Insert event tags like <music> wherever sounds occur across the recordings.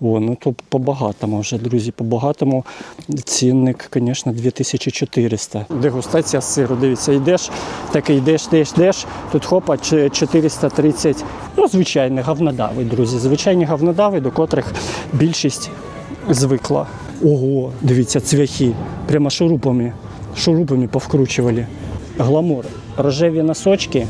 О, ну то по-багатому вже, друзі, по-багатому цінник, звісно, 2400. Дегустація сиру. Дивіться, йдеш, так йдеш, йдеш, йдеш. Тут хопа 430. Ну, звичайні говнодави, друзі. Звичайні говнодави, до котрих більшість звикла. Ого, дивіться, цвяхи. Прямо шурупами. Шурупами повкручували. Гламур. Рожеві носочки.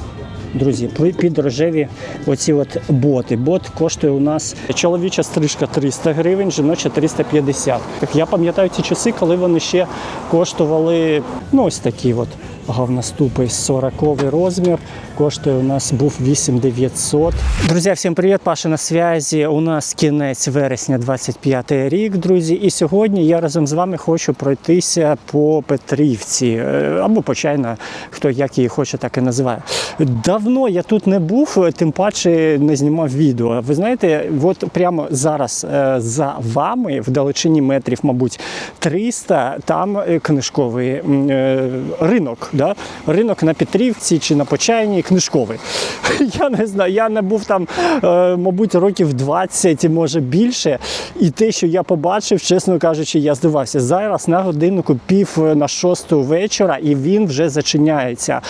Друзі, пи- під рожеві оці от боти. Бот коштує у нас чоловіча стрижка 300 гривень, жіноча 350. Так я пам'ятаю ці часи, коли вони ще коштували ну ось такі от говноступи 40 розмір. Коштує у нас був 8900. Друзі, всім привіт, Паша на зв'язі. У нас кінець вересня 25 рік, друзі. І сьогодні я разом з вами хочу пройтися по Петрівці е, або по чайна, хто як її хоче, так і називає. Давно я тут не був, тим паче не знімав відео. Ви знаєте, от прямо зараз е, за вами, в далечині метрів, мабуть, 300, там е, книжковий ринок. Да? Ринок на Петрівці чи на Почайні книжковий. <laughs> Я не знаю, я не був там, е, мабуть, років 20, може більше. І те, що я побачив, чесно кажучи, я здивався. Зараз на годиннику пів на шосту вечора, і він вже зачиняється.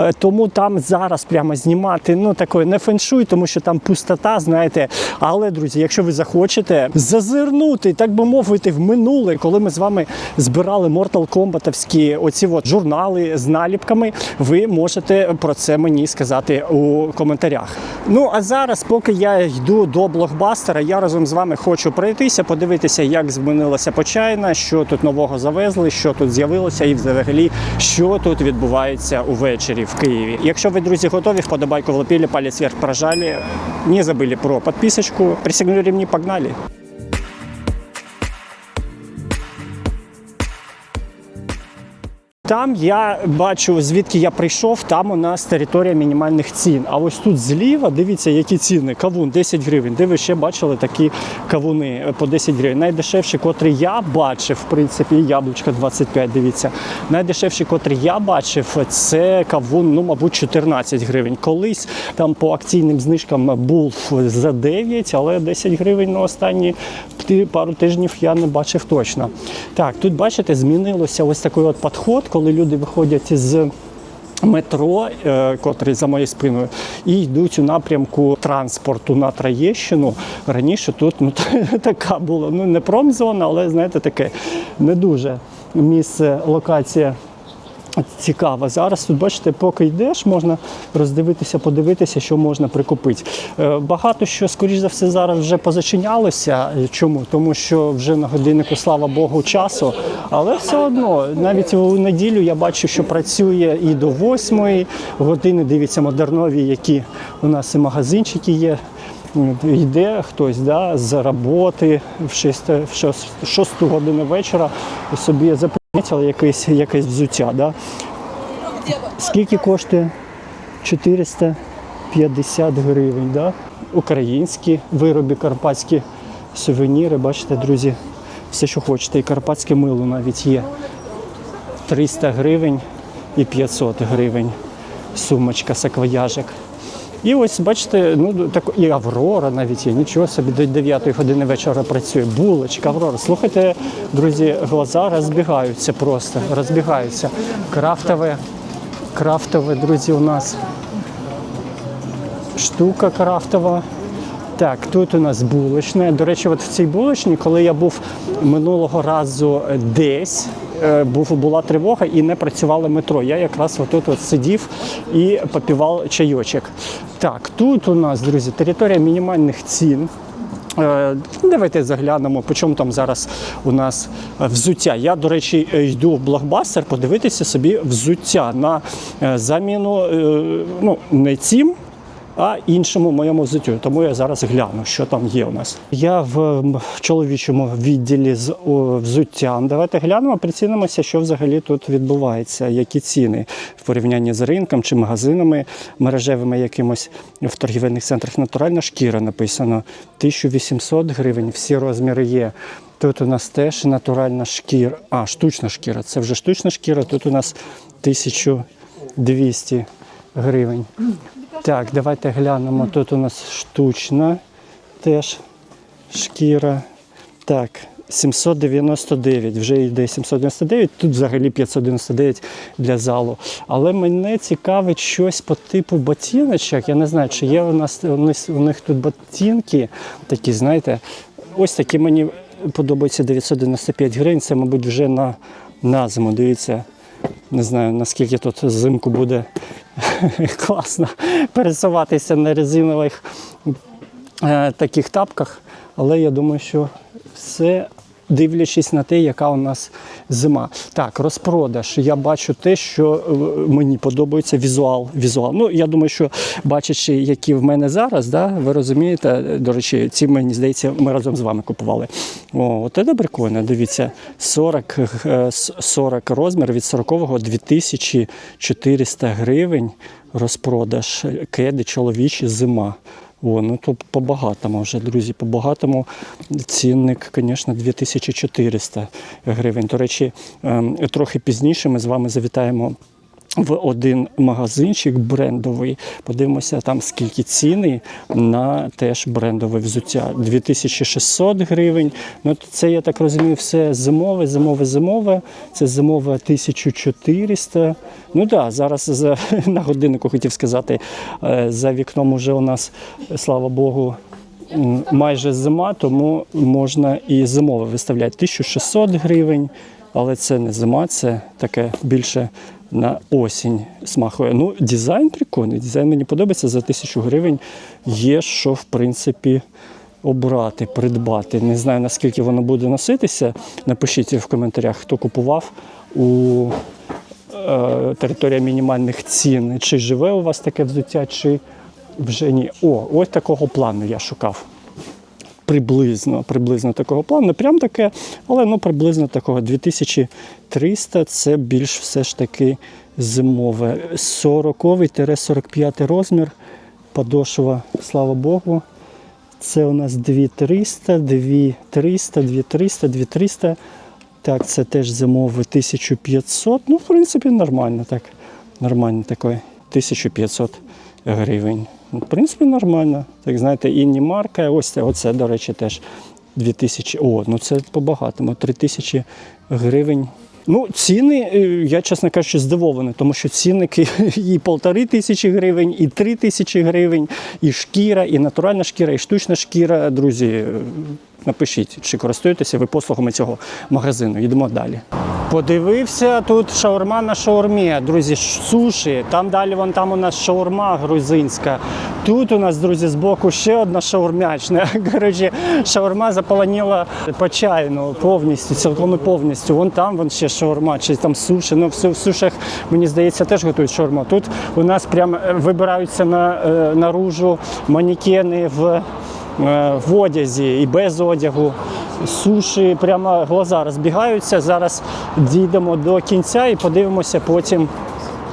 Е, Тому там зараз прямо знімати ну такої не феншуй, тому що там пустота, знаєте. Але, друзі, якщо ви захочете зазирнути, так би мовити, в минуле, коли ми з вами збирали Mortal Kombat'овські оці от журнали з наліпками, ви можете про це мені сказати у коментарях. Ну а зараз, поки я йду до блокбастера, я разом з вами хочу пройтися, подивитися, як змінилася почайна, що тут нового завезли, що тут з'явилося, і взагалі, що тут відбувається увечері в Києві. Якщо ви, друзі, готові, вподобайку влепили, палець вверх прожали. Не забыли про подписочку. Пристегнули ремни, погнали. Там я бачу, звідки я прийшов, там у нас територія мінімальних цін. А ось тут зліва, дивіться, які ціни. Кавун 10 гривень. Де ви ще бачили такі кавуни е, по 10 гривень. Найдешевші, котрі я бачив, в принципі, яблучка 25, дивіться. Найдешевші, котрі я бачив, це кавун, ну, мабуть, 14 гривень. Колись там по акційним знижкам був за 9, але 10 гривень на останні пару тижнів я не бачив точно. Так, тут бачите, змінилося ось такий от підход, коли люди виходять з метро, е, котрий за моєю спиною, і йдуть у напрямку транспорту на Троєщину. Раніше тут ну, <laughs> така була, ну не промзона, але знаєте, таке не дуже місце, локація цікава. Зараз тут, бачите, поки йдеш, можна роздивитися, подивитися, що можна прикупити. Е, Багато що, скоріш за все, зараз вже позачинялося. Чому? Тому що вже на годиннику, слава Богу, часу. Але все одно, навіть у неділю я бачу, що працює і до 8 години. Дивіться, модернові, які у нас і магазинчики є. Йде хтось да, з роботи в 6, в 6, 6 годину вечора собі запримітили якесь, якесь взуття. Да? Скільки коштує? 450 гривень. Да? Українські вироби, карпатські сувеніри. Бачите, друзі, все, що хочете. І карпатське мило навіть є. 300 гривень і 500 гривень. Сумочка, саквояжик. І ось бачите, ну так і Аврора навіть є. Нічого собі до 9 години вечора працює. Булочка, Аврора. Слухайте, друзі, глаза розбігаються просто, розбігаються. Крафтове, крафтове, друзі, у нас штука крафтова. Так, тут у нас булочна. До речі, от в цій булочні, коли я був минулого разу десь, е, був, була тривога і не працювало метро. Я якраз отут от сидів і попівав чайочок. Так, тут у нас, друзі, територія мінімальних цін. Е, Давайте заглянемо, по чому там зараз у нас взуття. Я, до речі, е, йду в блокбастер подивитися собі взуття на е, заміну ну, не цим, а іншому моєму взуттю. Тому я зараз гляну, що там є у нас. Я в чоловічому відділі з взуттям. Давайте глянемо, прицінимося, що взагалі тут відбувається, які ціни в порівнянні з ринком чи магазинами мережевими якимось в торгівельних центрах. Натуральна шкіра написано 1800 гривень. Всі розміри є. Тут у нас теж натуральна шкіра. А, штучна шкіра. Це вже штучна шкіра. Тут у нас 1200 гривень. Так, давайте глянемо. Тут у нас штучна теж шкіра. Так, 799, вже йде 799, тут взагалі 599 для залу. Але мене цікавить щось по типу ботиночок. Я не знаю, чи є у нас у них, у них тут ботинки такі, знаєте, ось такі мені подобаються 995 гривень. Це, мабуть, вже на, на зиму. Дивіться, не знаю, наскільки тут взимку буде <laughs> класно пересуватися на резинових е, таких тапках, але я думаю, що все дивлячись на те, яка у нас зима. Так, розпродаж. Я бачу те, що е, мені подобається візуал. візуал. Ну, я думаю, що бачачи, які в мене зараз, да, ви розумієте, до речі, ці мені здається, ми разом з вами купували. О, це прикольно. Дивіться, 40, е, 40 розмір від 40-го 2400 гривень розпродаж. Кеди чоловічі зима. О, ну то по-багатому вже, друзі, по-багатому цінник, звісно, 2400 гривень. До речі, ем, трохи пізніше ми з вами завітаємо в один магазинчик брендовий. Подивимося там, скільки ціни на теж брендове взуття. 2600 гривень. Ну, це, я так розумію, все зимове, зимове, зимове. Це зимове 1400. Ну так, да, зараз за, <laughs> на годиннику хотів сказати, е, за вікном уже у нас, слава Богу, майже зима, тому можна і зимове виставляти 1600 гривень, але це не зима, це таке більше на осінь смахує. Ну, дизайн прикольний. Дизайн мені подобається за 1000 гривень. Є що, в принципі, обрати, придбати. Не знаю, наскільки воно буде носитися. Напишіть в коментарях, хто купував у е, територія мінімальних цін. Чи живе у вас таке взуття, чи вже ні. О, ось такого плану я шукав. Приблизно, приблизно такого плану. Не прям таке, але ну приблизно такого 2300 це більш все ж таки зимове. 40-45 розмір. Подошва, слава Богу. Це у нас 2300, 2300, 2300, 2300. Так, це теж зимовий 1500. Ну, в принципі, нормально так. Нормально такий. 1500 гривень. Ну, В принципі, нормально. Так знаєте, інні марка. Ось це, оце, до речі, теж 2000. О, ну це по-багатому. 3000 гривень. Ну, ціни, е, я, чесно кажучи, здивований, тому що цінники <laughs> і полтори тисячі гривень, і три тисячі гривень, і шкіра, і натуральна шкіра, і штучна шкіра. Друзі, напишіть, чи користуєтеся ви послугами цього магазину. Йдемо далі. Подивився тут шаурма на шаурмі, друзі, суші. Там далі вон там у нас шаурма грузинська. Тут у нас, друзі, збоку ще одна шаурмячна. <laughs> Коротше, шаурма заполонила почайну повністю, цілком і повністю. Вон там вон ще шаурма, чи там суші. Ну, в сушах, мені здається, теж готують шаурму. Тут у нас прям е, вибираються на, е, наружу манекени в в одязі і без одягу. Суші, прямо глаза розбігаються. Зараз дійдемо до кінця і подивимося потім,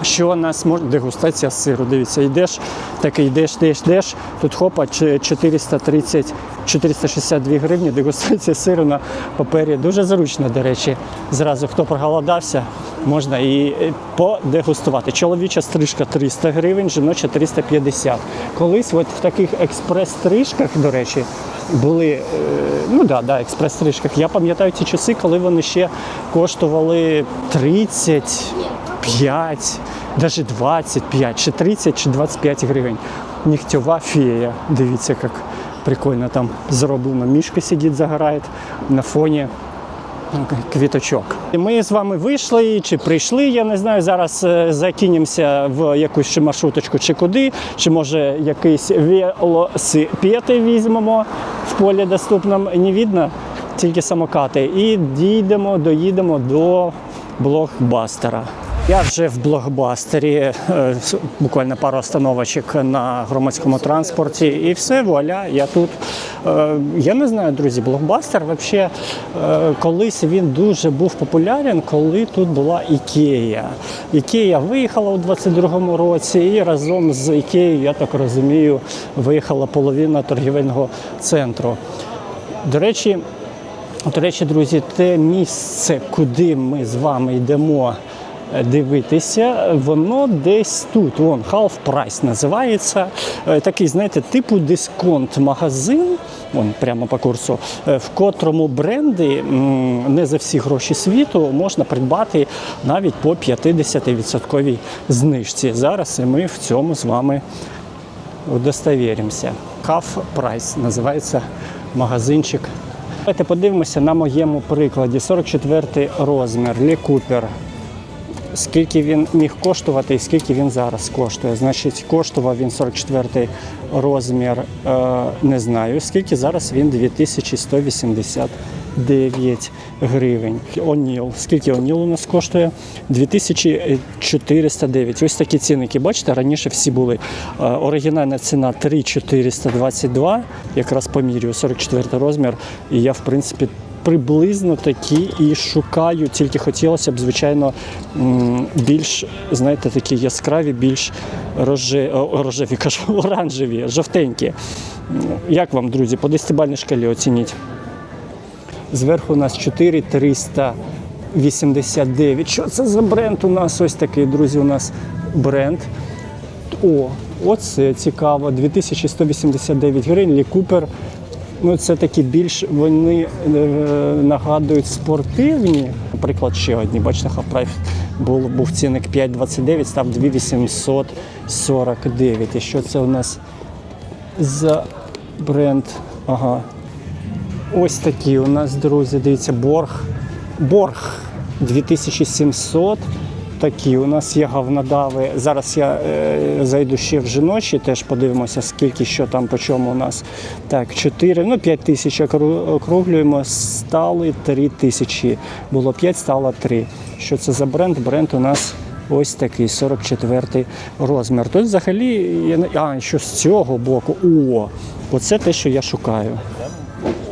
що нас може. Дегустація сиру. Дивіться, йдеш, так йдеш, йдеш, йдеш. Тут хопа 430, 462 гривні. Дегустація сиру на папері. Дуже зручно, до речі. Зразу хто проголодався, можна і подегустувати. Чоловіча стрижка 300 гривень, жіноча 350. Колись от в таких експрес-стрижках, до речі, були, е, ну да, да, експрес-стрижках. Я пам'ятаю ті часи, коли вони ще коштували 35, навіть 25, чи 30, чи 25 гривень. Нігтьова фея. Дивіться, як прикольно там зроблено. Мішка сидить, загорає на фоні квіточок. Ми з вами вийшли чи прийшли, я не знаю. Зараз е, закинемося в якусь чи маршруточку чи куди, чи може якийсь велосипед візьмемо в полі доступному. Не видно, тільки самокати. І дійдемо, доїдемо до блокбастера. Я вже в блокбастері, е, буквально пару остановочок на громадському транспорті, і все, вуаля, я тут. Е, Я не знаю, друзі, блокбастер взагалі колись він дуже був популярен, коли тут була Ікея. Ікея виїхала у 22-му році, і разом з Ікеєю, я так розумію, виїхала половина торгівельного центру. До речі, до речі, друзі, те місце, куди ми з вами йдемо е, дивитися, воно десь тут. Вон Half Price називається. Е, Такий, знаєте, типу дисконт-магазин. вон прямо по курсу, е, в котрому бренди не за всі гроші світу можна придбати навіть по 50% знижці. Зараз і ми в цьому з вами удостовіримося. Half Price називається магазинчик. Давайте подивимося на моєму прикладі. 44 розмір Лі Купер. Скільки він міг коштувати і скільки він зараз коштує. Значить, коштував він 44 розмір, е, не знаю. Скільки зараз він 2189 гривень. Оніл. Скільки Оніл у нас коштує? 2409. Ось такі цінники. Бачите, раніше всі були. Е, Оригінальна ціна 3422, якраз помірюю 44 розмір. І я, в принципі, приблизно такі і шукаю. Тільки хотілося б, звичайно, більш, знаєте, такі яскраві, більш роже, рожеві, <laughs> кажу, оранжеві, жовтенькі. Як вам, друзі, по десятибальній шкалі оцініть? Зверху у нас 4389. Що це за бренд у нас? Ось такий, друзі, у нас бренд. О, оце цікаво. 2189 гривень. Лі Купер. Ну, це такі більш вони е, нагадують спортивні. Наприклад, ще одні. Бачите, Half-Price був, був цінник 5,29, став 2,849. І що це у нас за бренд? Ага. Ось такі у нас, друзі, дивіться, борг. Борг 2700. Такі у нас є говнодави. Зараз я е, зайду ще в жіночі, теж подивимося, скільки що там по чому у нас. Так, 4, ну 5 тисяч округлюємо, стали 3 тисячі. Було 5, стало 3. Що це за бренд? Бренд у нас ось такий 44 розмір. Тут взагалі, я а, що з цього боку, о, оце те, що я шукаю.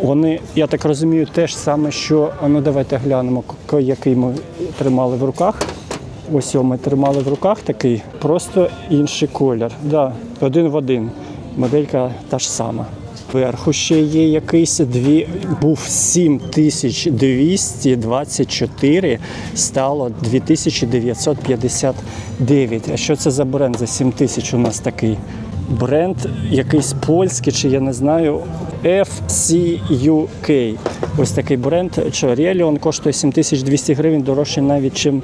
Вони, я так розумію, те ж саме, що ну давайте глянемо, який ми тримали в руках. Ось його ми тримали в руках такий, просто інший колір. Да, один в один. Моделька та ж сама. Верху ще є якийсь дві, був 7224, стало 2959. А що це за бренд за 7000 у нас такий? Бренд якийсь польський, чи я не знаю, FCUK. Ось такий бренд. Що Реліон коштує 7200 гривень, дорожче навіть, чим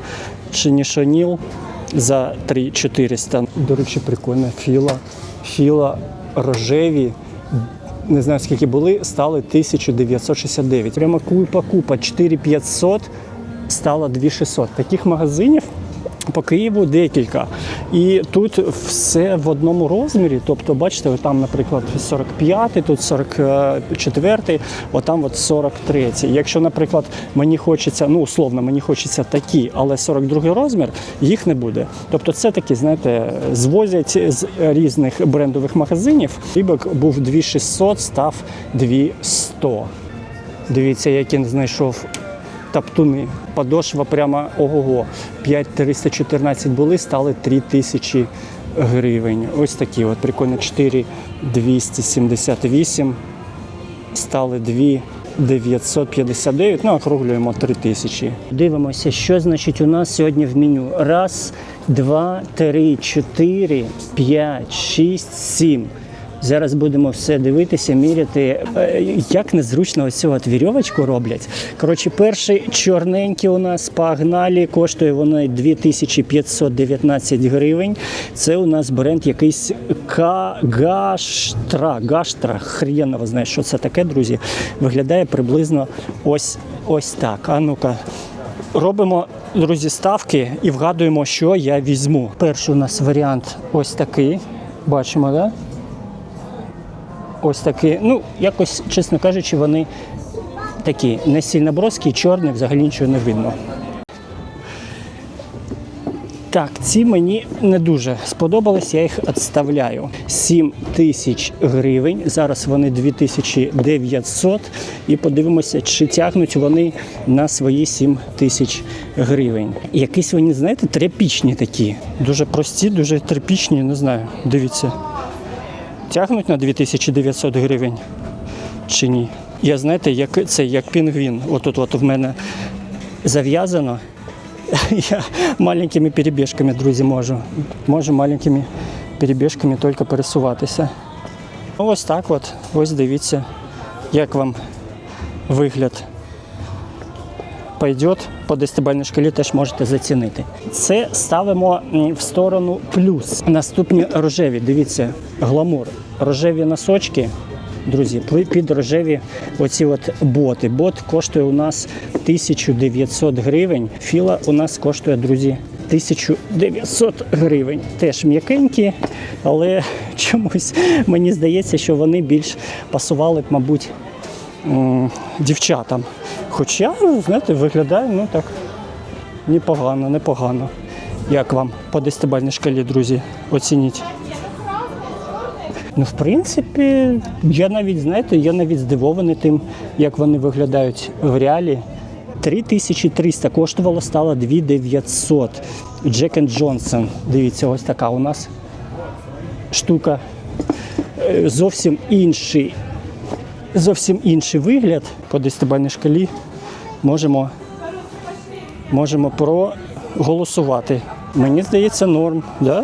чи ніж Оніл за 3400. До речі, прикольна філа. Філа рожеві. Не знаю скільки були, стали 1969. Прямо купа купа 4500 стало 2600. Таких магазинів по Києву декілька. І тут все в одному розмірі. Тобто, бачите, там, наприклад, 45-й, тут 44-й, отам от 43-й. Якщо, наприклад, мені хочеться, ну условно, мені хочеться такі, але 42-й розмір, їх не буде. Тобто, це такі, знаєте, звозять з різних брендових магазинів. Рібок був 2600, став 200. Дивіться, як він знайшов таптуни. Подошва прямо ого-го. 5314 були, стали 3000 гривень. Ось такі от прикольно 4278 стали 2 959, ну округлюємо 3000. Дивимося, що значить у нас сьогодні в меню. Раз, два, три, чотири, п'ять, шість, сім. Зараз будемо все дивитися, міряти. Е, Як незручно ось цю от вірьовочку роблять. Коротше, перший чорненький у нас погнали, коштує воно 2519 гривень. Це у нас бренд якийсь Ка- Гаштра. Хрєново знає, що це таке, друзі. Виглядає приблизно ось, ось так. А ну-ка. Робимо, друзі, ставки і вгадуємо, що я візьму. Перший у нас варіант ось такий. Бачимо, так? Да? Ось такі, ну, якось, чесно кажучи, вони такі не сильно броскі, чорні, взагалі нічого не видно. Так, ці мені не дуже сподобались, я їх відставляю. 7 тисяч гривень. Зараз вони 2900. І подивимося, чи тягнуть вони на свої 7 тисяч гривень. Якісь вони, знаєте, тряпічні такі. Дуже прості, дуже тряпічні, не знаю. Дивіться тягнуть на 2900 гривень чи ні. Я знаєте, як це як пінгвін. Отут от в мене зав'язано. <laughs> Я маленькими перебіжками, друзі, можу. Можу маленькими перебіжками тільки пересуватися. Ось так от, ось дивіться. Як вам вигляд? Пойдет по десятибальній шкалі теж можете зацінити. Це ставимо в сторону плюс. Наступні рожеві. Дивіться, гламур. Рожеві носочки. Друзі, під рожеві оці от боти. Бот коштує у нас 1900 гривень. Філа у нас коштує, друзі, 1900 гривень. Теж м'якенькі, але <laughs> чомусь мені здається, що вони більш пасували б, мабуть, дівчатам. Хоча, знаєте, виглядає ну так непогано, непогано. Як вам по десятибальній шкалі, друзі, оцініть? Ну, в принципі, я навіть, знаєте, я навіть здивований тим, як вони виглядають в реалі. 3300 коштувало, стало 2900. Джек Джонсон. Дивіться, ось така у нас штука. Е, Зовсім інший зовсім інший вигляд по десятибальній шкалі можемо, можемо проголосувати. Мені здається, норм, да?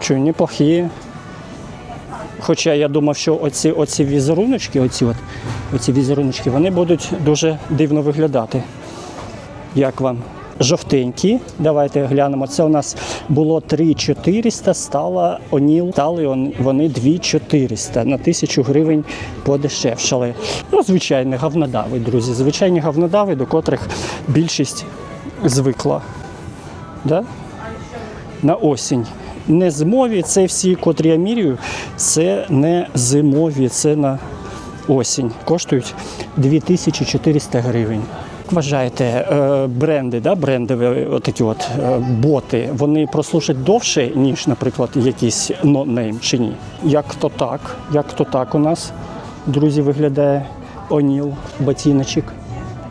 Що неплохі. Хоча я думав, що оці, оці візеруночки, оці, от, оці візеруночки, вони будуть дуже дивно виглядати. Як вам? Жовтенькі. Давайте глянемо. Це у нас було 3400, стало оніл, стали он- вони 2400 на 1000 гривень подешевшали. Ну, звичайні говнодави, друзі. Звичайні говнодави, до котрих більшість звикла. Да? На осінь. Не зимові, це всі, котрі я міряю, це не зимові, це на осінь. Коштують 2400 гривень. Вважаєте, е, бренди, да, брендові отакі от е, боти, вони прослужать довше, ніж, наприклад, якийсь нонейм чи ні? Як то так, як то так у нас, друзі, виглядає Оніл ботиночок.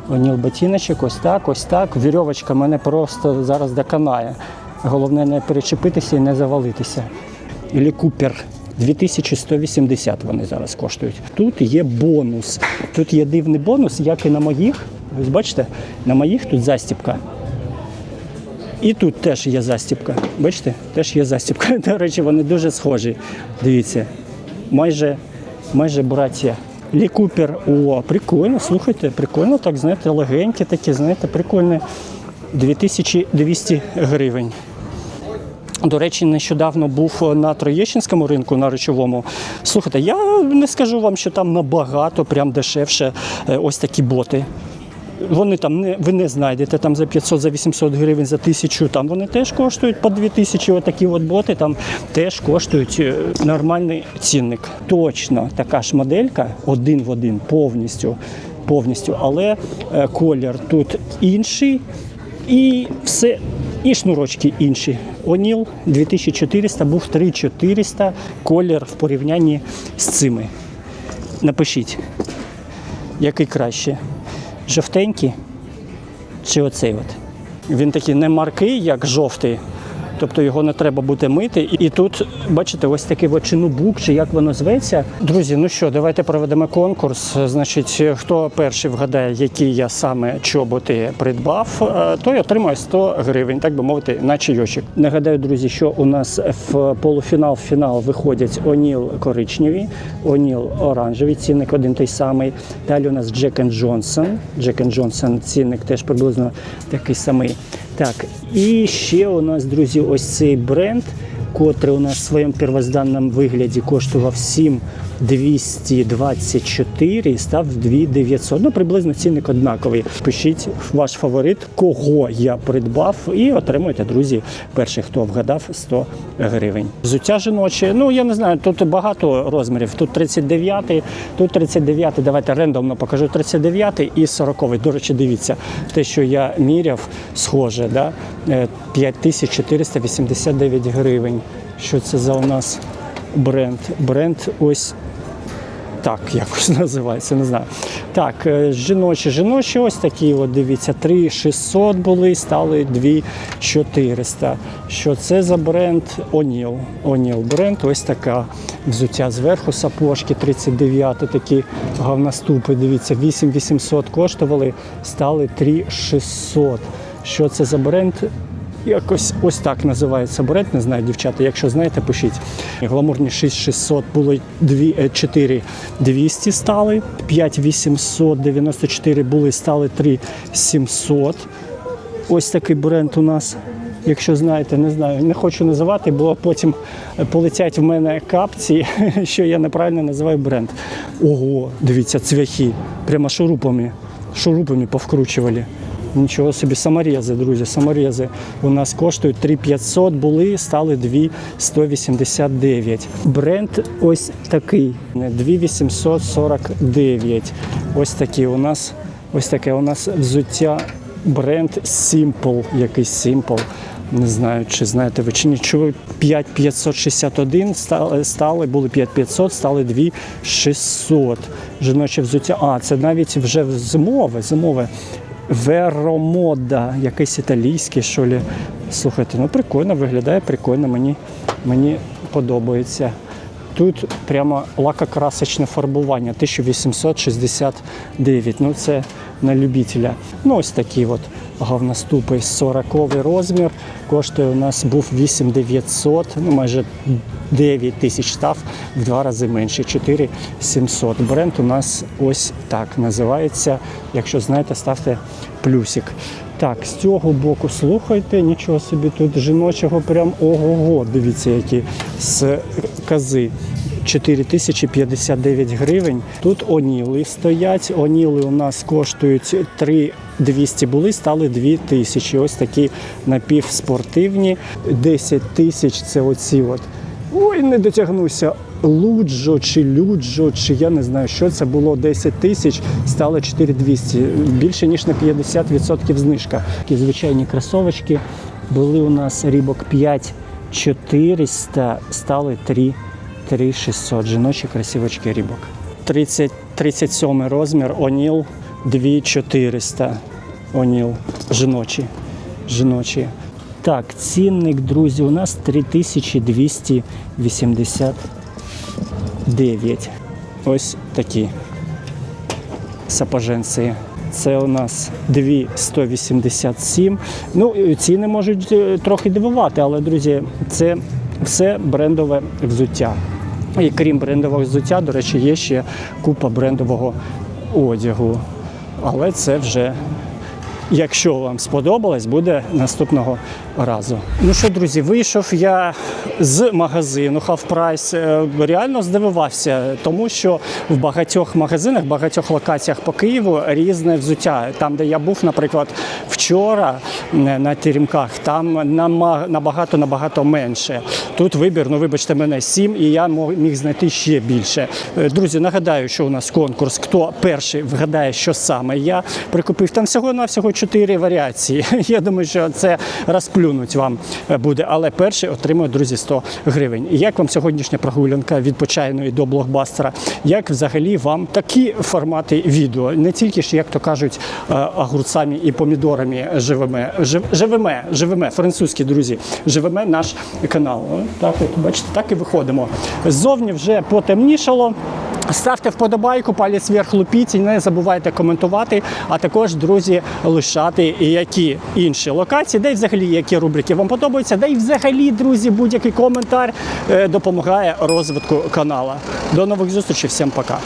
Оніл ботиночок, ось так, ось так. Вірьовочка мене просто зараз доконає. Головне не перечепитися і не завалитися. Ілі Купер. 2180 вони зараз коштують. Тут є бонус. Тут є дивний бонус, як і на моїх. Ось бачите, на моїх тут застіпка. І тут теж є застіпка. Бачите, теж є застіпка. <laughs> До речі, вони дуже схожі. Дивіться, майже, майже браття. Лі Купер, о, прикольно, слухайте, прикольно, так, знаєте, легенькі такі, знаєте, прикольні. 2200 гривень. До речі, нещодавно був на Троєщинському ринку на речовому. Слухайте, я не скажу вам, що там набагато прям дешевше е, ось такі боти. Вони там не ви не знайдете там за 500, за 800 гривень, за 1000, Там вони теж коштують по 2000. Отакі от боти там теж коштують е, нормальний цінник. Точно така ж моделька, один в один, повністю. повністю. Але е, колір тут інший і все. І шнурочки інші. Оніл 2400 був 3400 колір в порівнянні з цими. Напишіть, який краще. Жовтенький чи оцей от? Він такий не маркий, як жовтий, тобто його не треба буде мити. І тут, бачите, ось такий от чи як воно зветься. Друзі, ну що, давайте проведемо конкурс. Значить, хто перший вгадає, які я саме чоботи придбав, е, той отримає 100 гривень, так би мовити, на чайочок. Нагадаю, друзі, що у нас в полуфінал-фінал виходять Оніл коричневі, Оніл оранжеві, цінник один той самий. Далі у нас Джек Джонсон. Джек Джонсон цінник теж приблизно такий самий. Так, і ще у нас, друзі, ось цей бренд, котрий у нас в своєму первозданному вигляді коштував 7 224 і став 2900. Ну, приблизно цінник однаковий. Пишіть ваш фаворит, кого я придбав, і отримуєте, друзі, перший, хто вгадав 100 гривень. Взуття жіноче, ну я не знаю, тут багато розмірів. Тут 39, тут 39, давайте рендомно покажу 39 і 40. До речі, дивіться, те, що я міряв, схоже, да? Е, 5489 гривень. Що це за у нас бренд? Бренд ось так якось <laughs> називається, не знаю. Так, е, жіночі, жіночі, ось такі, от дивіться, 3600 були, стали 2400. Що це за бренд? Оніл. Оніл бренд, ось така взуття зверху, сапожки 39, такі говноступи, дивіться, 8800 коштували, стали 3600. Що це за бренд? Якось ось так називається бренд. Не знаю, дівчата. Якщо знаєте, пишіть. Гламурні 6600 були 2, 4 200 стали, 5894 були стали 3700. Ось такий бренд у нас. Якщо знаєте, не знаю, не хочу називати, бо потім полетять в мене капці, <laughs> що я неправильно називаю бренд. Ого, дивіться, цвяхи. Прямо шурупами. Шурупами повкручували. Нічого собі, саморези, друзі, саморези у нас коштують 3500, були, стали 2189. Бренд ось такий, 2849. Ось такий у нас, ось таке у нас взуття бренд Simple, якийсь Simple. Не знаю, чи знаєте ви чи нічого. 5561 стали, стали були 5500, стали 2600. Жіноче взуття. А, це навіть вже зимове, зимове. Веромода, якийсь італійський, що лі. Слухайте, ну прикольно, виглядає прикольно, мені, мені подобається. Тут прямо лакокрасочне фарбування 1869. Ну це на любителя. Ну ось такі от говноступи 40 розмір. Коштує у нас був 8900, ну майже 9 тисяч став в два рази менше 4700. Бренд у нас ось так називається. Якщо знаєте, ставте плюсик. Так, з цього боку слухайте, нічого собі тут жіночого, прям ого-го, дивіться, які з кози. 4059 гривень. Тут оніли стоять. Оніли у нас коштують 3200 були, стали 2000. Ось такі напівспортивні. 10 тисяч це оці от. Ой, не дотягнуся. Луджо чи Люджо, чи я не знаю, що це було 10 тисяч, стало 4200. Більше ніж на 50% знижка. Такі звичайні кросовочки були у нас рібок 5400, стали 3 3600. Жіночі красивочки рібок. 30, 37 розмір, Оніл 2400. Оніл жіночі. жіночі. Так, цінник, друзі, у нас 3289. Ось такі сапоженці. Це у нас 2187. Ну, ціни можуть е, трохи дивувати, але, друзі, це все брендове взуття. І крім брендового взуття, до речі, є ще купа брендового одягу. Але це вже Якщо вам сподобалось, буде наступного разу. Ну що, друзі, вийшов я з магазину Half Price. Е, Реально здивувався, тому що в багатьох магазинах, багатьох локаціях по Києву різне взуття. Там, де я був, наприклад, вчора е, на Теремках, там набагато набагато менше. Тут вибір, ну вибачте мене, сім, і я міг знайти ще більше. Е, Друзі, нагадаю, що у нас конкурс. Хто перший вгадає, що саме я прикупив там всього на всього чотири варіації. <laughs> Я думаю, що це розплюнуть вам е, буде. Але перший отримує, друзі, 100 гривень. Як вам сьогоднішня прогулянка від почайної до блокбастера? Як взагалі вам такі формати відео? Не тільки ж, як то кажуть, е, огурцями і помідорами живеме, жив- живеме, живеме, французькі друзі, живеме наш канал. Так, от бачите, так і виходимо. Ззовні вже потемнішало. Ставте вподобайку, палець вверх лупіть і не забувайте коментувати, а також, друзі, лишати які інші локації, де й взагалі які рубрики вам подобаються, де й взагалі, друзі, будь-який коментар е, допомагає розвитку каналу. До нових зустрічей, всім пока.